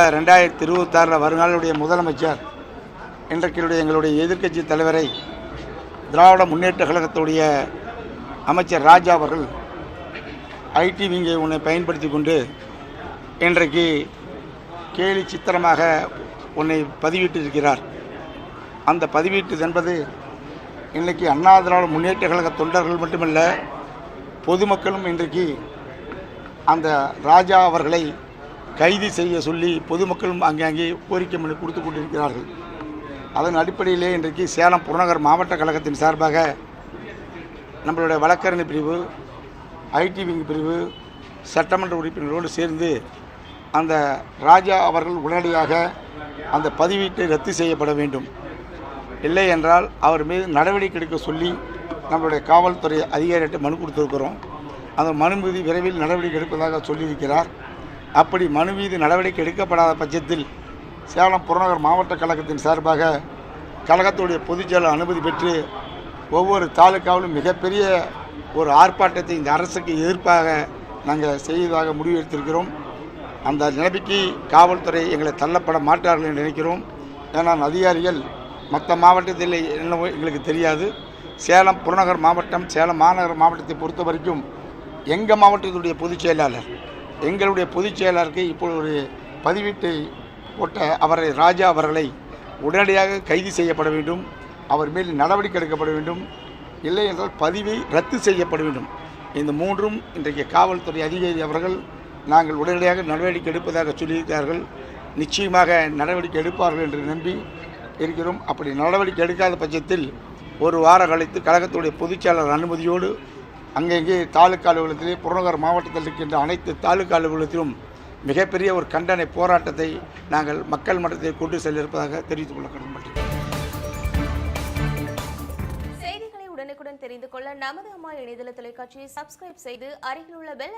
ஒருவேளை ரெண்டாயிரத்தி இருபத்தாறில் வருங்காலுடைய முதலமைச்சர் இன்றைக்கு எங்களுடைய எதிர்க்கட்சி தலைவரை திராவிட முன்னேற்ற கழகத்துடைய அமைச்சர் ராஜா அவர்கள் ஐடி விங்கை உன்னை பயன்படுத்தி கொண்டு இன்றைக்கு கேலி சித்திரமாக உன்னை பதிவிட்டிருக்கிறார். அந்த பதிவீட்டு என்பது இன்றைக்கி அண்ணா திராவிட முன்னேற்ற கழக தொண்டர்கள் மட்டுமல்ல பொதுமக்களும் இன்றைக்கு அந்த ராஜா அவர்களை கைது செய்ய சொல்லி பொதுமக்களும் அங்கங்கே கோரிக்கை மனு கொடுத்து கொண்டிருக்கிறார்கள். அதன் அடிப்படையிலே இன்றைக்கு சேலம் புறநகர் மாவட்ட கழகத்தின் சார்பாக நம்மளுடைய வழக்கறிஞர் பிரிவு ஐடி விங் பிரிவு சட்டமன்ற உறுப்பினர்களோடு சேர்ந்து அந்த ராஜா அவர்கள் உடனடியாக அந்த பதிவீட்டை ரத்து செய்யப்பட வேண்டும். இல்லை என்றால் அவர் மீது நடவடிக்கை எடுக்க சொல்லி நம்மளுடைய காவல்துறை அதிகாரிகிட்ட மனு கொடுத்துருக்கிறோம். அந்த மனு மீது விரைவில் நடவடிக்கை எடுப்பதாக சொல்லியிருக்கிறார். அப்படி மனு மீது நடவடிக்கை எடுக்கப்படாத பட்சத்தில் சேலம் புறநகர் மாவட்ட கழகத்தின் சார்பாக கழகத்துடைய பொதுச்செயலர் அனுமதி பெற்று ஒவ்வொரு தாலுக்காவிலும் மிகப்பெரிய ஒரு ஆர்ப்பாட்டத்தை இந்த அரசுக்கு எதிர்ப்பாக நாங்கள் செய்வதாக முடிவு எடுத்திருக்கிறோம் அந்த நிலைமைக்கு காவல்துறை எங்களை தள்ளப்பட மாட்டார்கள் என்று நினைக்கிறோம். ஏன்னா அதிகாரிகள் மற்ற மாவட்டத்தில் என்னவோ எங்களுக்கு தெரியாது. சேலம் புறநகர் மாவட்டம் சேலம் மாநகர் மாவட்டத்தை பொறுத்த வரைக்கும் எங்கள் மாவட்டத்துடைய பொதுச் செயலாளர் எங்களுடைய பொதுச் செயலாளருக்கு இப்பொழுது ஒரு பதிவீட்டை போட்ட அவரை ராஜா அவர்களை உடனடியாக கைது செய்யப்பட வேண்டும். அவர் மேல் நடவடிக்கை எடுக்கப்பட வேண்டும். இல்லை என்றால் பதிவை ரத்து செய்யப்பட வேண்டும். இந்த மூன்றும் இன்றைக்கு காவல்துறை அதிகாரி அவர்கள் நாங்கள் உடனடியாக நடவடிக்கை எடுப்பதாக சொல்லியிருக்கிறார்கள். நிச்சயமாக நடவடிக்கை எடுப்பார்கள் என்று நம்பி இருக்கிறோம். அப்படி நடவடிக்கை எடுக்காத பட்சத்தில் ஒரு வார கழித்து கழகத்துடைய பொதுச்செயலாளர் அனுமதியோடு அங்கங்கே தாலுக்கா அலுவலகத்திலே புறநகர் மாவட்டத்தில் இருக்கின்ற அனைத்து தாலுக்கா அலுவலகத்திலும் மிகப்பெரிய ஒரு கண்டன போராட்டத்தை நாங்கள் மக்கள் மன்றத்தை கொண்டு செல்ல இருப்பதாக தெரிவித்துக் கொள்ள கடமைப்பட்டேன் செய்திகளை உடனுக்குடன் தெரிந்து கொள்ள நமது அம்மா இணையதள தொலைக்காட்சியை சப்ஸ்கிரைப் செய்து அருகில் உள்ள பெல்